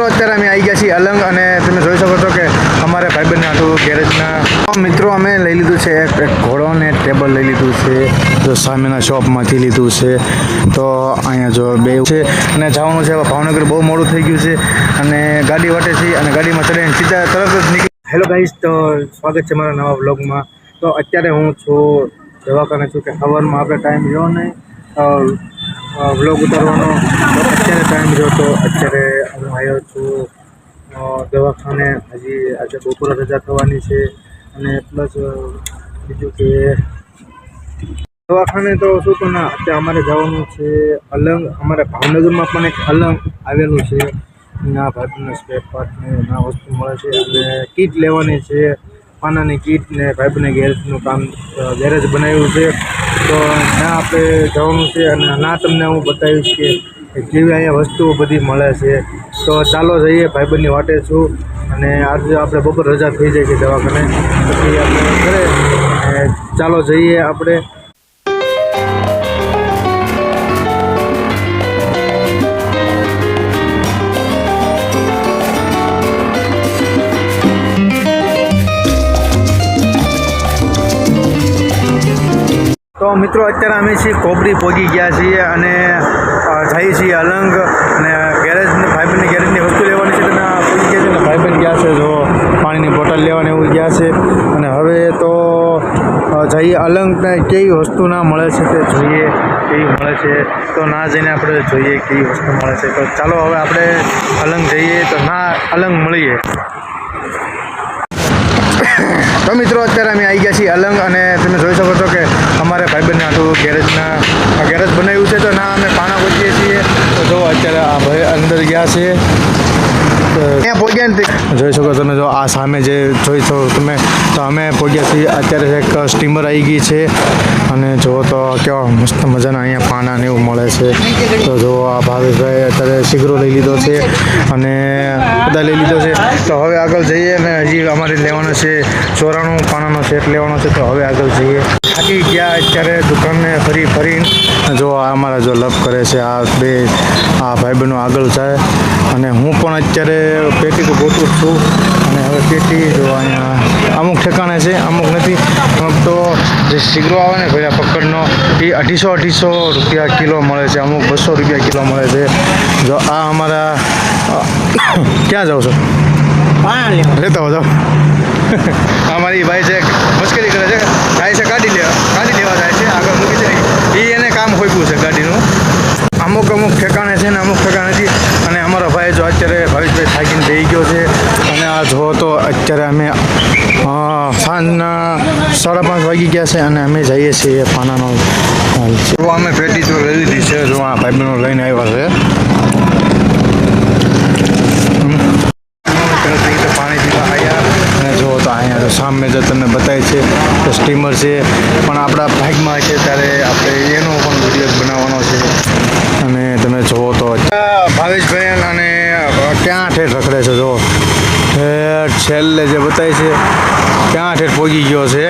મિત્રો, અત્યારે અમે આવી ગયા છીએ અલંગ અને તમે જોઈ શકો છો કે અમારે ભાઈબંધ આટલું ગેરેજના મિત્રો અમે લઈ લીધું છે, એક ઘોડો અને ટેબલ લઈ લીધું છે, જો સામેના શોપમાંથી લીધું છે, તો અહીંયા જો બે છે, અને જવાનું છે, ભાવનગર બહુ મોડું થઈ ગયું છે, અને ગાડી વાટે છે, અને ગાડીમાં ચડીને સીધા તરત જ નીકળી હેલો ગાઈસ તો સ્વાગત છે મારા નવા બ્લોગમાં તો અત્યારે હું છું દવાખાને છું કે સવારમાં આપણે ટાઈમ રહ્યો નહીં. વ્લોગ ઉતારવાનો અત્યારે ટાઈમ રહ્યો હતો અત્યારે હું આવ્યો છું. દવાખાને. હજી આજે બપોરે રજા થવાની છે. અને પ્લસ બીજું કે દવાખાને તો શું તો ના, અત્યારે અમારે જવાનું છે અલંગ. અમારે ભાવનગરમાં પણ એક અલંગ આવેલું છે. ના ભાગના સ્પેર પાર્ટને ના વસ્તુ મળે છે. એટલે કીટ લેવાની છે. પાનાની કીટ ને પાઇપને ગેરેજનું કામ ગેરેજ બનાવ્યું છે. તો ત્યાં આપણે જવાનું છે અને ના તમને હું બતાવીશ કે કેવી અહીંયા વસ્તુઓ બધી મળે છે. તો ચાલો જઈએ ભાઈબંધની વાટે છું અને આજે આપણે બપોર રજા થઈ જાય છે દવાખાને. પછી આપણે ઘરે ચાલો જઈએ આપણે. તો મિત્રો, અત્યારે અમે છીએ કોબરી પહોંચી ગયા છીએ અને જઈએ છીએ અલંગ અને ગેરેજ ભાઈબંધની ગેરેજની વસ્તુ લેવાની છે. તેના પહોંચી ગયા છે અને ભાઈબંધ ગયા છે, જો પાણીની બોટલ લેવાની એવું ગયા છે. અને હવે તો જઈએ અલંગ કેવી વસ્તુ ના મળે છે તે જોઈએ, કેવી મળે છે. તો ના જઈને આપણે જોઈએ કેવી વસ્તુ મળે છે. તો ચાલો હવે આપણે અલંગ જઈએ, તો ના અલંગ મળીએ. તો મિત્રો, અત્યારે અમે આવી ગયા છીએ અલંગ અને તમે જોઈ શકો છો કે અમારે આખું ગેરેજના આ ગેરેજ બનાવ્યું છે તો ના અમે પાણા પહોંચીએ છીએ. તો જો અત્યારે આ ભાઈ અંદર ગયા છે. જોઈ શકો તમે જો આ સામે જે જોઈ શકો તમે તો અમે પહોંચ્યા છીએ. અત્યારે એક સ્ટીમર આવી ગઈ છે અને જુઓ તો કેવા મસ્ત મજાના અહીંયા પાના ને એવું મળે છે. તો જો આ ભાવેશભાઈ અત્યારે સિગરો લઈ લીધો છે અને બધા લઈ લીધો છે. તો હવે આગળ જઈએ અને હજી અમારે લેવાનો છે ચોરાણું પાનાનો સેટ લેવાનો છે. તો હવે આગળ જઈએ. થાકી ગયા અત્યારે દુકાનને ફરી ફરીને જો અમારા જો લપ કરે છે, આ બે આ ભાઈબંધો આગળ જાય. અને હું પણ અત્યારે પેટી તો ગોતું છું. અને હવે પેટી જો અહીંયા અમુક ઠેકાણે છે, અમુક નથી. અમુક તો જે શીગરો આવે ને ભૈયા પકડનો, એ અઢીસો અઢીસો રૂપિયા કિલો મળે છે. અમુક બસો રૂપિયા કિલો મળે છે. જો આ અમારા ક્યાં જાઓ છો? લેતા હો જાઓ. અમારી ભાઈ છે મુશ્કેલી કરે છે. જાય છે કાઢી લેવા કાઢી લેવા જાય છે. આગળ મૂકી છે એ એને કામ હોઈપું છે ગાડીનું. અમુક અમુક ઠેકાણે છે ને અમુક ઠેકાણે નથી. અને અમારો ભાઈ જો અત્યારે ભાવેશભાઈ થાકીને બેસી ગયો છે. અને આ જો તો અત્યારે અમે સાંજના સાડા પાંચ વાગી ગયા છે અને અમે જઈએ છીએ પાનાનો જો અમે પેટી તો લઈ લીધી છે જો આ ભાઈબંધો લઈને આવ્યા છે તરત અહીં તો પાણી પીવા આવ્યા અને જો તો અહીંયા તો સામે જો તમને બતાવે છે તો સ્ટીમર છે, પણ આપણા ભાગમાં છે ત્યારે આપણે એનો પણ વીડિયો બનાવવાનો છે. અને તમે જુઓ તો ભાવેશભાઈ અને ક્યાં ઠેઠ રખડે છે જો ઠેઠ છેલ્લે જે બતાવી છે, ક્યાં ઠેઠ પહોંચી ગયો છે.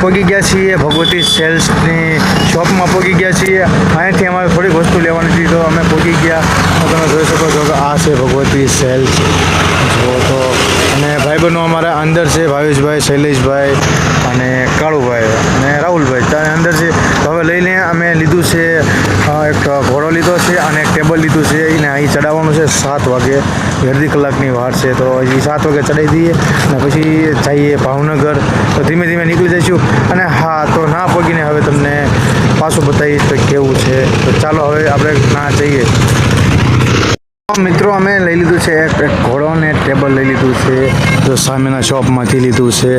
પહોંચી ગયા છીએ ભગવતી સેલ્સની શોપમાં પહોંચી ગયા છીએ. અહીંયાથી અમારે થોડીક વસ્તુ લેવાની હતી, તો અમે પહોંચી ગયા. તમે જોઈ શકો છો કે આ છે ભગવતી સેલ્સ. જુઓ તો ભાઈબંધો અમારા અંદર છે, ભાવેશભાઈ, શૈલેષભાઈ અને કાળુભાઈ અને રાહુલભાઈ. ત્યાં અંદર છે હવે લઈને અમે લીધું છે એક ઘોડો લીધો છે અને એક ટેબલ લીધું છે. એને અહીં ચડાવવાનું છે, સાત વાગે. અડધી કલાકની વાર છે. તો હજી સાત વાગે ચડાવી દઈએ અને પછી જઈએ ભાવનગર. તો ધીમે ધીમે નીકળી જઈશું. અને હા, તો ના પગીને હવે તમને પાછું બતાવીશ તો કેવું છે. તો ચાલો હવે આપણે ના જઈએ. મિત્રો, અમે લઈ લીધું છે એક ઘોડો ને ટેબલ લઈ લીધું છે, જો સામેના શોપમાંથી લીધું છે.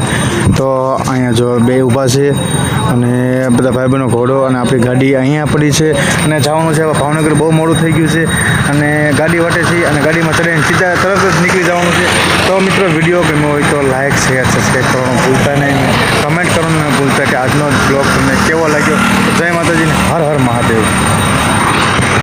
તો અહીંયા જો બે ઊભા છે અને બધા ભાઈબંધો ઘોડો અને આપણી ગાડી અહીંયા પડી છે. અને જવાનું છે ભાવનગર, બહુ મોડું થઈ ગયું છે. અને ગાડી વાટે છે અને ગાડીમાં ચડીને સીધા તરત જ નીકળી જવાનું છે. તો મિત્રો, વીડિયો ગમ્યો હોય તો લાઇક શેર, સબસ્ક્રાઈબ કરવાનું ભૂલતા નહીં. કમેન્ટ કરવાનું ન ભૂલતા કે આજનો બ્લોગ તમને કેવો લાગ્યો. જય માતાજીને હર હર મહાદેવ.